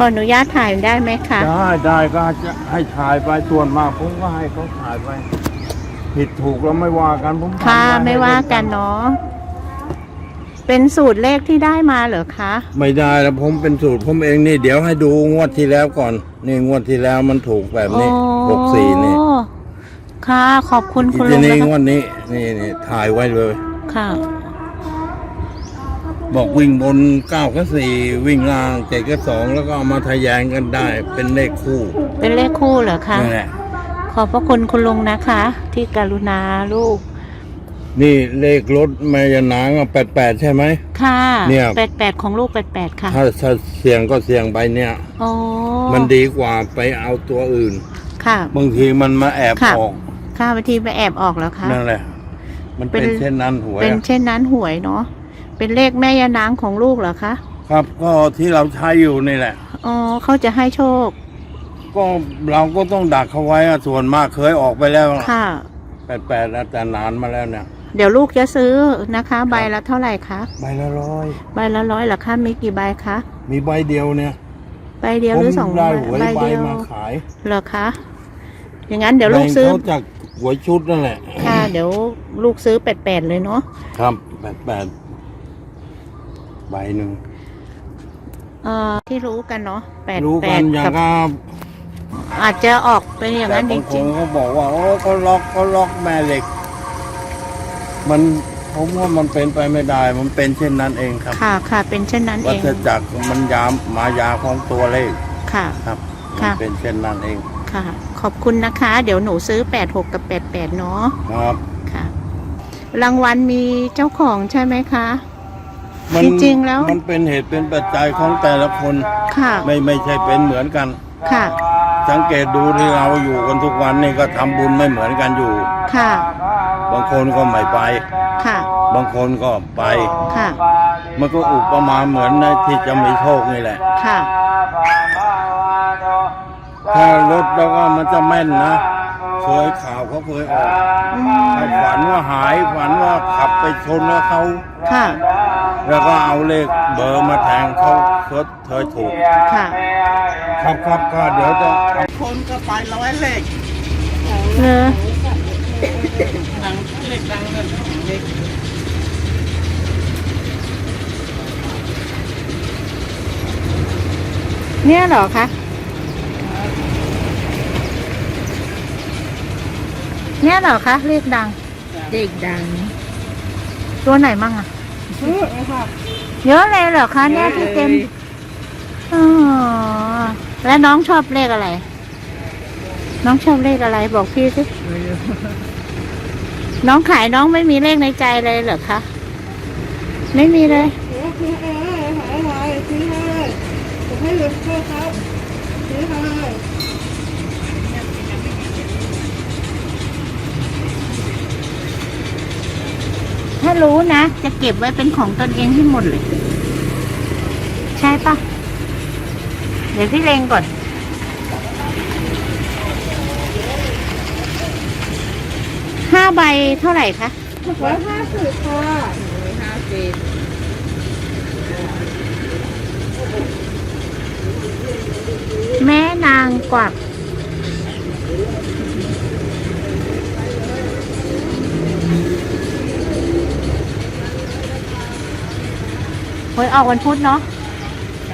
ขออนุญาตถ่ายได้ไหมคะ ได้ได้ก็จะให้ถ่ายไปส่วนมากผมก็ให้เขาถ่ายไป ผิดถูกเราไม่ว่ากันผมทำค่ะให้ไม่ว่ากันเนาะเป็นสูตรเลขที่ได้มาเหรอคะ ไม่ได้แล้วผมเป็นสูตรผมเองนี่เดี๋ยวให้ดูงวดที่แล้วก่อน นี่งวดที่แล้วมันถูกแบบนี้หกสี่นี่โอ้ค่ะ ขอบคุณคุณทีลุงนี้นะงคะวดนี้ นี่นี่ถ่ายไว้เลย ค่ะ บอกวิ่งบนเก้ากับสี่วิ่งล่างเจ็ดกับสองแล้วก็เอามาทะแยงกันได้เป็นเลขคู่เป็นเลขคู่เหรอคะนั่นแหละขอบพระคุณคุณลุงนะคะ ที่กรุณาลูกนี่เลขรถแม่ยานางแปดแปดใช่ไหม ค่ะเนี่ย แปดแปดของลูกแปดแปดค่ะถ้าถ้าเสี่ยงก็เสี่ยงไปเนี่ย โอ้มันดีกว่าไปเอาตัวอื่น ค่ะ บางทีมันมาแอบค่ะ ออกค่ะบางทีไปแอบออกแล้วคะนั่นแหละ มันเป็นเป็นเช่นนั้นหวยเป็นอะเช่นนั้นหวยเนาะ เป็นเลขแม่ยานางของลูกเหรอคะ ครับก็ที่เราใช้อยู่นี่แหละ อ๋อเขาจะให้โชค ก็เราก็ต้องดักเขาไว้อะส่วนมากเคยออกไปแล้วค่ะ แปดแปดแล้วแต่นานมาแล้วเนี่ย เดี๋ยวลูกจะซื้อนะคะ ใบละเท่าไหร่คะ ใบละร้อย ใบละร้อยเหรอคะ มีกี่ใบคะ มีใบเดียวเนี่ย ใบเดียวหรือสองผมใบได้หวยใบใบเดียวมาขายเหรอคะ อย่างนั้นเดี๋ยวลูกซื้อ แบ่งเขาจากหวยชุดนั่นแหละ ค่ะ เดี๋ยวลูกซื้อแปดแปดเลยเนาะ ครับแปดแปด ใบหนึ่งเอ่อที่รู้กันเนาะแปดรู้แปกัดนอย่างกับก็อาจจะออกเป็นอย่างแต่นั้นจบางครินงเขาบอกว่าโอ้เขาล็อกเขาล็อกแม่เหล็ก มันผมว่ามันเป็นไปไม่ได้ มันเป็นเช่นนั้นเองครับ ๆค่ะค่ะเป็นเช่นนั้นวัเองฏจักรมันยามมายาของตัวเลขค่ะ ครับมันค่ะเป็นเช่นนั้นเองค่ะ ขอบคุณนะคะ เดี๋ยวหนูซื้อแปดหกกับแปดแปดเนาะครับ ค่ะ รางวัลมีเจ้าของใช่ไหมคะ มัจริงๆแล้ว มันเป็นเหตุเป็นปัจจัยของแต่ละคน ค่ะ ไม่ไม่ใช่เป็นเหมือนกัน ค่ะ สังเกตดูที่เราอยู่กันทุกวันนี่ก็ทำบุญไม่เหมือนกันอยู่ ค่ะ บางคนก็ไม่ไป ค่ะ บางคนก็ไป ค่ะ มันก็อุปมาเหมือนในที่จะมีโชคนี่แหละ ค่ะ ถ้ารถแล้วก็มันจะแม่นนะ เคยข่าวเขาเคยออกอืถ้ามฝันว่าหายฝันว่าขับไปชนแล้วเขา ค่ะ แล้วก็เอาเลขเบอร์มาแทงเขาเขาเธอถูก ค่ะ ครับครับก็เดี๋ยวจะคนก็ไปร้อยเลขเลอดังเลขดังเลยเลขเนี่ยเหรอคะ เนี่ยเหรอคะเลขดัง เลขดัง ตัวไหนมั่งอะ เยอะเลยเหรอคะเนี่ยที่เต็มอ๋อแล้วน้องชอบเลขอะไร น้องชอบเลขอะไรบอกพี่สิ น้องขายน้องไม่มีเลขในใจเลยเหรอคะ ไม่มีเลย รู้นะ จะเก็บไว้เป็นของตนเองให้หมดเลย ใช่ปะเดี๋ยวพี่เลงก่อน ห้าใบเท่าไหร่คะร้อยห้าสิบค่ะร้อยห้าสิบแม่นางกวัก หวยออกวันพุธเนาะ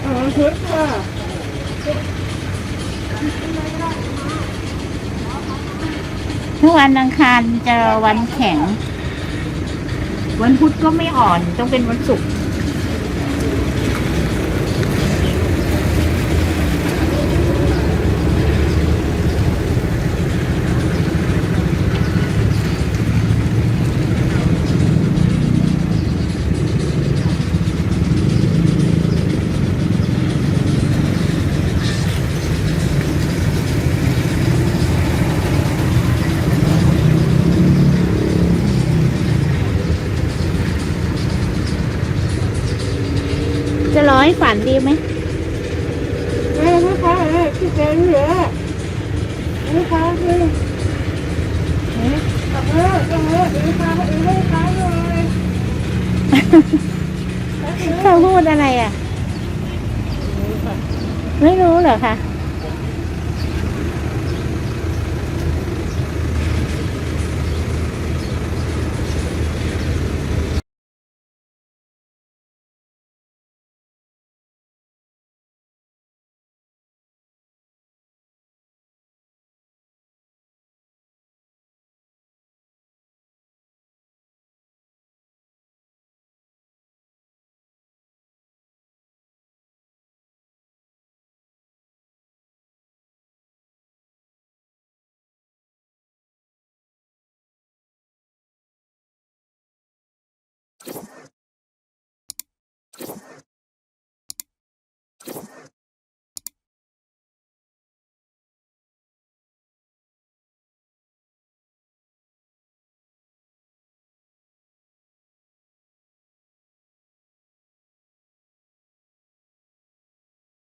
อ๋อชุดค่ะทุกวันอังคารจะวันแข็ง วันพุธก็ไม่อ่อน ต้องเป็นวันศุกร์ ฝันดีไหมเออนะคะเออที่เจนเหลือนะคะคือเออเออเออเออค่ะเออให้เขาเลยเขาพูดอะไรอะ ไม่รู้เหรอคะไ